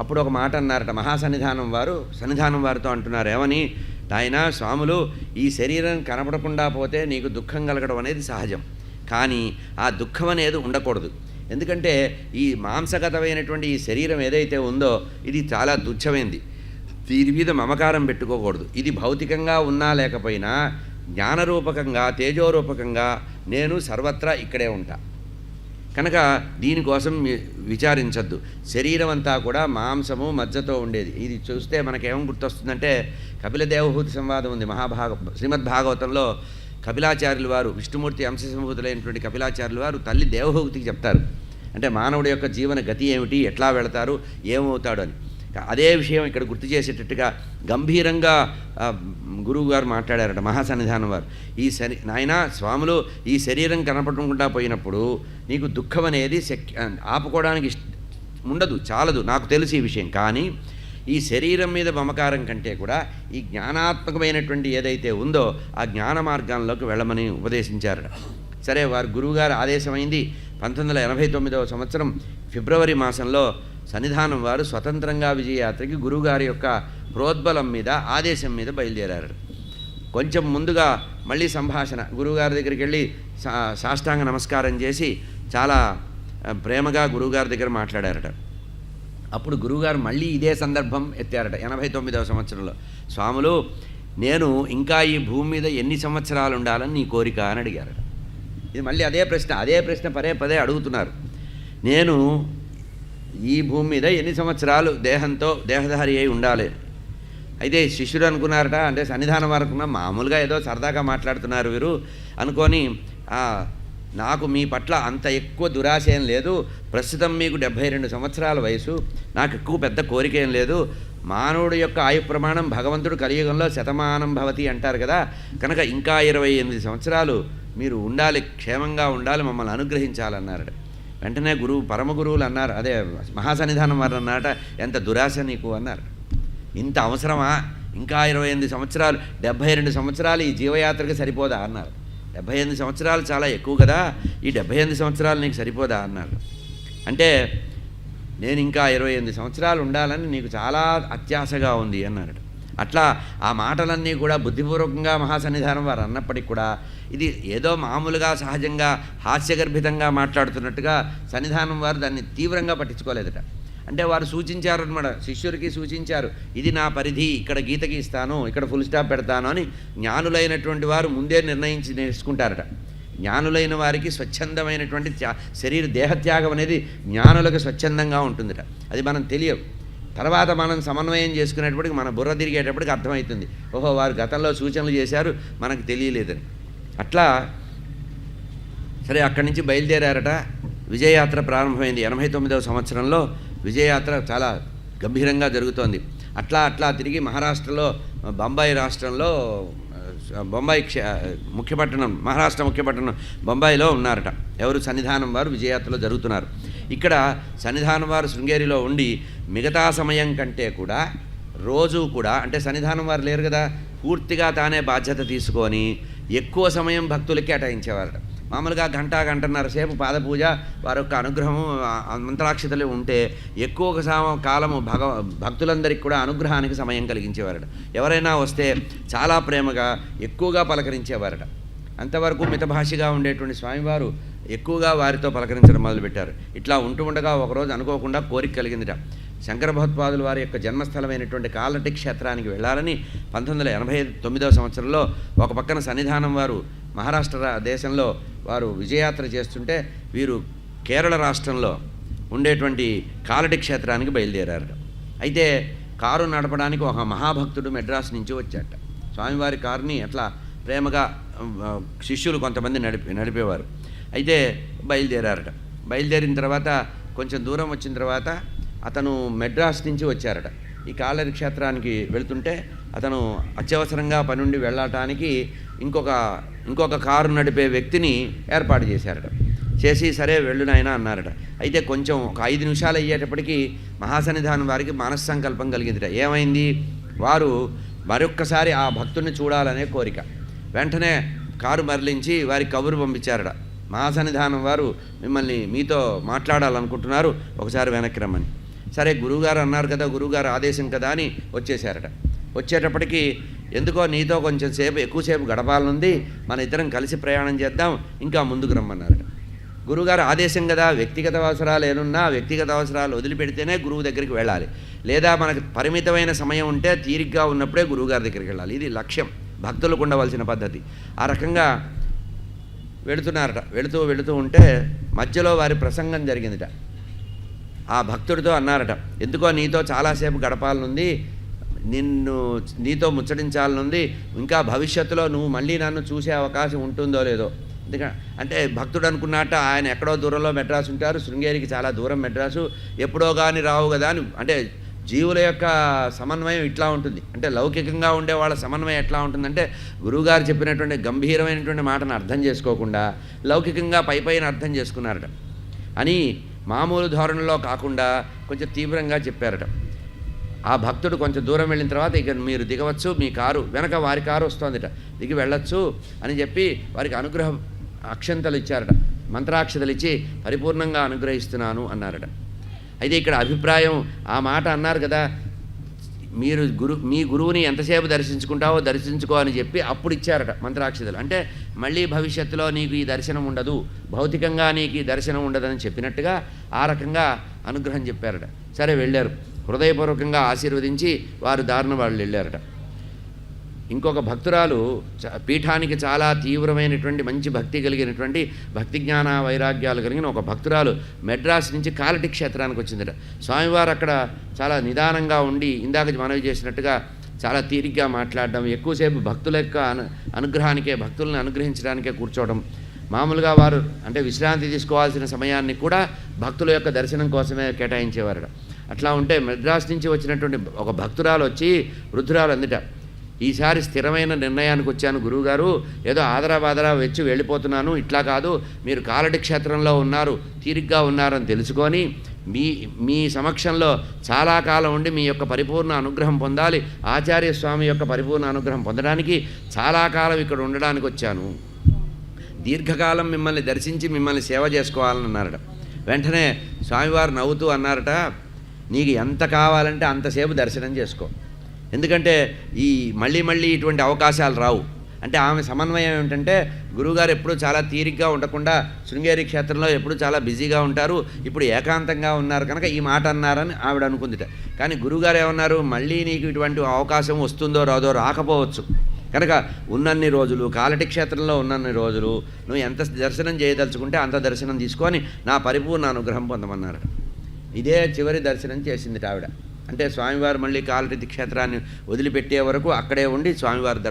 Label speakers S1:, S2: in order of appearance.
S1: అప్పుడు ఒక మాట అన్నారట మహాసన్నిధానం వారు సన్నిధానం వారితో అంటున్నారు ఏమని? ఆయన స్వాములు ఈ శరీరం కనపడకుండా పోతే నీకు దుఃఖం కలగడం అనేది సహజం. కానీ ఆ దుఃఖం అనేది ఉండకూడదు. ఎందుకంటే ఈ మాంసగతమైనటువంటి ఈ శరీరం ఏదైతే ఉందో ఇది చాలా తుచ్చమైంది. దీని మీద మమకారం పెట్టుకోకూడదు. ఇది భౌతికంగా ఉన్నా లేకపోయినా జ్ఞానరూపకంగా తేజోరూపకంగా నేను సర్వత్రా ఇక్కడే ఉంటాను కనుక దీనికోసం విచారించద్దు. శరీరం అంతా కూడా మాంసము మజ్జతో ఉండేది. ఇది చూస్తే మనకేం గుర్తొస్తుందంటే కపిల దేవహూతి సంవాదం ఉంది. మహాభాగ శ్రీమద్ భాగవతంలో కపిలాచార్యులు వారు విష్ణుమూర్తి అంశసంభూతులైనటువంటి కపిలాచార్యులు వారు తల్లి దేవహూతికి చెప్తారు. అంటే మానవుడి యొక్క జీవన గతి ఏమిటి ఎట్లా వెళతారు ఏమవుతాడు అని. అదే విషయం ఇక్కడ గుర్తు చేసేటట్టుగా గంభీరంగా గురువు గారు మాట్లాడారట మహాసన్నిధానం వారు. ఈ శరీ నాయన స్వాములు ఈ శరీరం కనపడకుండా పోయినప్పుడు నీకు దుఃఖం అనేది శక్ ఆపుకోవడానికి ఉండదు చాలదు నాకు తెలుసు ఈ విషయం. కానీ ఈ శరీరం మీద మమకారం కంటే కూడా ఈ జ్ఞానాత్మకమైనటువంటి ఏదైతే ఉందో ఆ జ్ఞాన మార్గంలోకి వెళ్ళమని ఉపదేశించారు సరే వారు గురువుగారు ఆదేశమైంది పంతొమ్మిది వందల ఎనభై తొమ్మిదవ సంవత్సరం ఫిబ్రవరి మాసంలో సన్నిధానం వారు స్వతంత్రంగా విజయయాత్రకి గురువుగారి యొక్క ప్రోద్బలం మీద ఆదేశం మీద బయలుదేరారు. కొంచెం ముందుగా మళ్ళీ సంభాషణ. గురువుగారి దగ్గరికి వెళ్ళి సా సాష్టాంగ నమస్కారం చేసి చాలా ప్రేమగా గురువుగారి దగ్గర మాట్లాడారట. అప్పుడు గురువుగారు మళ్ళీ ఇదే సందర్భం ఎత్తారట ఎనభై తొమ్మిదవ సంవత్సరంలో. స్వాములు నేను ఇంకా ఈ భూమి మీద ఎన్ని సంవత్సరాలు ఉండాలని నీ కోరిక అని అడిగారట. ఇది మళ్ళీ అదే ప్రశ్న అదే ప్రశ్న పదే పదే అడుగుతున్నారు. నేను ఈ భూమి మీద ఎన్ని సంవత్సరాలు దేహంతో దేహధారి అయి ఉండాలి? అయితే శిష్యుడు అనుకున్నారట అంటే సన్నిధానం వరకున్న మామూలుగా ఏదో సరదాగా మాట్లాడుతున్నారు వీరు. అనుకొని నాకు మీ పట్ల అంత ఎక్కువ దురాశ ఏం లేదు. ప్రస్తుతం మీకు డెబ్భై రెండు సంవత్సరాల వయసు. నాకు ఎక్కువ పెద్ద కోరిక ఏం లేదు. మానవుడి యొక్క ఆయు ప్రమాణం భగవంతుడు కలియుగంలో శతమానం భవతి అంటారు కదా. కనుక ఇంకా ఇరవై ఎనిమిది సంవత్సరాలు మీరు ఉండాలి క్షేమంగా ఉండాలి మమ్మల్ని అనుగ్రహించాలన్నారట. వెంటనే గురువు పరమ గురువులు అన్నారు అదే మహాసన్నిధానం వారు అన్నట ఎంత దురాశ నీకు? అన్నారు. ఇంత అవసరమా? ఇంకా ఇరవై ఎనిమిది సంవత్సరాలు డెబ్భై రెండు సంవత్సరాలు ఈ జీవయాత్రకి సరిపోదా? అన్నారు. డెబ్భై ఎనిమిది సంవత్సరాలు చాలా ఎక్కువ కదా ఈ డెబ్భై ఎనిమిది సంవత్సరాలు నీకు సరిపోదా? అన్నారు. అంటే నేను ఇంకా ఇరవై ఎనిమిది సంవత్సరాలు ఉండాలని నీకు చాలా అత్యాశగా ఉంది అన్నారట. అట్లా ఆ మాటలన్నీ కూడా బుద్ధిపూర్వకంగా మహాసన్నిధానం వారు అన్నప్పటికీ కూడా ఇది ఏదో మామూలుగా సహజంగా హాస్యగర్భితంగా మాట్లాడుతున్నట్టుగా సన్నిధానం వారు దాన్ని తీవ్రంగా పట్టించుకోలేదట. అంటే వారు సూచించారు అనమాట శిష్యుడికి సూచించారు ఇది నా పరిధి ఇక్కడ గీతకి ఇస్తాను ఇక్కడ ఫుల్ స్టాప్ పెడతాను అని జ్ఞానులైనటువంటి వారు ముందే నిర్ణయించి నేర్చుకుంటారట. జ్ఞానులైన వారికి స్వచ్ఛందమైనటువంటి త్యా శరీర దేహత్యాగం అనేది జ్ఞానులకు స్వచ్ఛందంగా ఉంటుందిట. అది మనం తెలియవు. తర్వాత మనం సమన్వయం చేసుకునేటప్పటికి మన బుర్ర తిరిగేటప్పటికి అర్థమవుతుంది. ఓహో వారు గతంలో సూచనలు చేశారు మనకు తెలియలేదని. అట్లా సరే అక్కడి నుంచి బయలుదేరారట. విజయయాత్ర ప్రారంభమైంది. ఎనభై తొమ్మిదవ సంవత్సరంలో విజయయాత్ర చాలా గంభీరంగా జరుగుతోంది. అట్లా అట్లా తిరిగి మహారాష్ట్రలో బొంబాయి రాష్ట్రంలో బొంబాయి ముఖ్యపట్టణం మహారాష్ట్ర ముఖ్యపట్టణం బొంబాయిలో ఉన్నారట. ఎవరు సన్నిధానం వారు విజయయాత్రలో జరుగుతున్నారు. ఇక్కడ సన్నిధానం వారు శృంగేరిలో ఉండి మిగతా సమయం కంటే కూడా రోజు కూడా అంటే సన్నిధానం వారు లేరు కదా పూర్తిగా తానే బాధ్యత తీసుకొని ఎక్కువ సమయం భక్తులకి కేటాయించేవారట. మామూలుగా గంట గంటన్నర సేపు పాదపూజ వారి యొక్క అనుగ్రహం మంత్రాక్షతలు ఉంటే ఎక్కువ కాలము భగ భక్తులందరికీ కూడా అనుగ్రహానికి సమయం కలిగించేవారట. ఎవరైనా వస్తే చాలా ప్రేమగా ఎక్కువగా పలకరించేవారట. అంతవరకు మితభాషిగా ఉండేటువంటి స్వామివారు ఎక్కువగా వారితో పలకరించడం మొదలుపెట్టారు. ఇట్లా ఉంటూ ఉండగా ఒకరోజు అనుకోకుండా కోరిక కలిగిందిట. శంకర భగవత్పాదుల వారి యొక్క జన్మస్థలమైనటువంటి కాలటి క్షేత్రానికి వెళ్ళాలని పంతొమ్మిది వందల ఎనభై తొమ్మిదవ సంవత్సరంలో ఒక పక్కన సన్నిధానం వారు మహారాష్ట్ర దేశంలో వారు విజయయాత్ర చేస్తుంటే వీరు కేరళ రాష్ట్రంలో ఉండేటువంటి కాలటి క్షేత్రానికి బయలుదేరారు అయితే కారు నడపడానికి ఒక మహాభక్తుడు మెడ్రాస్ నుంచి వచ్చాట స్వామివారి కారుని అట్లా ప్రేమగా శిష్యులు కొంతమంది నడిపి నడిపేవారు. అయితే బయలుదేరారట. బయలుదేరిన తర్వాత కొంచెం దూరం వచ్చిన తర్వాత అతను మెడ్రాస్ నుంచి వచ్చారట. ఈ కాలరి క్షేత్రానికి వెళుతుంటే అతను అత్యవసరంగా పనుండి వెళ్ళటానికి ఇంకొక ఇంకొక కారు నడిపే వ్యక్తిని ఏర్పాటు చేశారట. చేసి సరే వెళ్ళు నాయన అన్నారట. అయితే కొంచెం ఒక ఐదు నిమిషాలు అయ్యేటప్పటికీ మహాసన్నిధానం వారికి మనస్సంకల్పం కలిగిందిట. ఏమైంది? వారు మరొక్కసారి ఆ భక్తుడిని చూడాలనే కోరిక. వెంటనే కారు మరలించి వారికి కబురు పంపించారట. మహాసన్నిధానం వారు మిమ్మల్ని మీతో మాట్లాడాలనుకుంటున్నారు. ఒకసారి వెనక్కి రమ్మని. సరే గురువుగారు అన్నారు కదా గురువుగారు ఆదేశం కదా అని వచ్చేసారట వచ్చేటప్పటికి ఎందుకో నీతో కొంచెం సేపు ఎక్కువసేపు గడపాలనుంది. మన ఇద్దరం కలిసి ప్రయాణం చేద్దాం ఇంకా ముందుకు రమ్మన్నారట. గురువుగారు ఆదేశం కదా వ్యక్తిగత అవసరాలు ఏనున్నా వ్యక్తిగత అవసరాలు వదిలిపెడితేనే గురువు దగ్గరికి వెళ్ళాలి. లేదా మనకు పరిమితమైన సమయం ఉంటే తీరిగ్గా ఉన్నప్పుడే గురువుగారి దగ్గరికి వెళ్ళాలి. ఇది లక్ష్యం. భక్తులకు ఉండవలసిన పద్ధతి. ఆ రకంగా వెళుతున్నారట. వెళుతూ వెళుతూ ఉంటే మధ్యలో వారి ప్రసంగం జరిగిందిట. ఆ భక్తుడితో అన్నారట ఎందుకో నీతో చాలాసేపు గడపాలనుంది నిన్ను నీతో ముచ్చటించాలనుంది ఇంకా భవిష్యత్తులో నువ్వు మళ్ళీ నన్ను చూసే అవకాశం ఉంటుందో లేదో. ఎందుకంటే అంటే భక్తుడు అనుకున్నట్ట ఆయన ఎక్కడో దూరంలో మెడ్రాస్ ఉంటారు శృంగేరికి చాలా దూరం మెడ్రాసు ఎప్పుడో కానీ రావు కదా అని అంటే జీవుల యొక్క సమన్వయం ఇట్లా ఉంటుంది. అంటే లౌకికంగా ఉండే వాళ్ళ సమన్వయం ఎట్లా ఉంటుందంటే గురువుగారు చెప్పినటువంటి గంభీరమైనటువంటి మాటను అర్థం చేసుకోకుండా లౌకికంగా పై పైన అర్థం చేసుకున్నారట. అని మామూలు ధోరణిలో కాకుండా కొంచెం తీవ్రంగా చెప్పారట. ఆ భక్తుడు కొంచెం దూరం వెళ్ళిన తర్వాత ఇక మీరు దిగవచ్చు మీ కారు వెనక వారి కారు వస్తుందిట. దిగి వెళ్ళొచ్చు అని చెప్పి వారికి అనుగ్రహ అక్షంతలు ఇచ్చారట. మంత్రాక్షతలు ఇచ్చి పరిపూర్ణంగా అనుగ్రహిస్తున్నాను అన్నారట. అయితే ఇక్కడ అభిప్రాయం ఆ మాట అన్నారు కదా మీరు గురు మీ గురువుని ఎంతసేపు దర్శించుకుంటావో దర్శించుకో అని చెప్పి అప్పుడు ఇచ్చారట మంత్రాక్షతలు అంటే మళ్ళీ భవిష్యత్తులో నీకు ఈ దర్శనం ఉండదు భౌతికంగా నీకు ఈ దర్శనం ఉండదని చెప్పినట్టుగా ఆ రకంగా అనుగ్రహం చెప్పారట. సరే వెళ్ళారు. హృదయపూర్వకంగా ఆశీర్వదించి వారు దారిన వాళ్ళు వెళ్ళారట. ఇంకొక భక్తురాలు చ- పీఠానికి చాలా తీవ్రమైనటువంటి మంచి భక్తి కలిగినటువంటి భక్తి జ్ఞాన వైరాగ్యాలు కలిగిన ఒక భక్తురాలు మెడ్రాస్ నుంచి కాలటి క్షేత్రానికి వచ్చిందట. స్వామివారు అక్కడ చాలా నిదానంగా ఉండి ఇందాక మనవి చేసినట్టుగా చాలా తీరిగ్గా మాట్లాడడం ఎక్కువసేపు భక్తుల యొక్క అను అనుగ్రహానికే భక్తులను అనుగ్రహించడానికే కూర్చోవడం. మామూలుగా వారు అంటే విశ్రాంతి తీసుకోవాల్సిన సమయాన్ని కూడా భక్తుల యొక్క దర్శనం కోసమే కేటాయించేవారట. అట్లా ఉంటే మెడ్రాస్ నుంచి వచ్చినటువంటి ఒక భక్తురాలు వచ్చి వృద్ధురాలు అందిట. ఈసారి స్థిరమైన నిర్ణయానికి వచ్చాను గురువుగారు. ఏదో ఆదరాబాదరా వచ్చి వెళ్ళిపోతున్నాను. ఇట్లా కాదు. మీరు కాలడి క్షేత్రంలో ఉన్నారు. తీరిగ్గా ఉన్నారని తెలుసుకొని మీ మీ సమక్షంలో చాలా కాలం ఉండి మీ యొక్క పరిపూర్ణ అనుగ్రహం పొందాలి. ఆచార్య స్వామి యొక్క పరిపూర్ణ అనుగ్రహం పొందడానికి చాలా కాలం ఇక్కడ ఉండడానికి వచ్చాను. దీర్ఘకాలం మిమ్మల్ని దర్శించి మిమ్మల్ని సేవ చేసుకోవాలని అన్నారట వెంటనే స్వామివారు నవ్వుతూ అన్నారట నీకు ఎంత కావాలంటే అంతసేపు దర్శనం చేసుకో. ఎందుకంటే ఈ మళ్ళీ మళ్ళీ ఇటువంటి అవకాశాలు రావు. అంటే ఆమె సమన్వయం ఏమిటంటే గురువుగారు ఎప్పుడూ చాలా తీరిగ్గా ఉండకుండా శృంగేరి క్షేత్రంలో ఎప్పుడూ చాలా బిజీగా ఉంటారు. ఇప్పుడు ఏకాంతంగా ఉన్నారు కనుక ఈ మాట అన్నారని ఆవిడ అనుకుందిట. కానీ గురువుగారు ఏమన్నారు? మళ్ళీ నీకు ఇటువంటి అవకాశం వస్తుందో రాదో రాకపోవచ్చు. కనుక ఉన్నన్ని రోజులు కాలటి క్షేత్రంలో ఉన్నన్ని రోజులు నువ్వు ఎంత దర్శనం చేయదలుచుకుంటే అంత దర్శనం తీసుకొని నా పరిపూర్ణ అనుగ్రహం పొందమన్నారు. ఇదే చివరి దర్శనం చేసింది ఆవిడ. అంటే స్వామివారు మళ్ళీ కాలటి క్షేత్రాన్ని వదిలిపెట్టే వరకు అక్కడే ఉండి స్వామివారి దర్శనం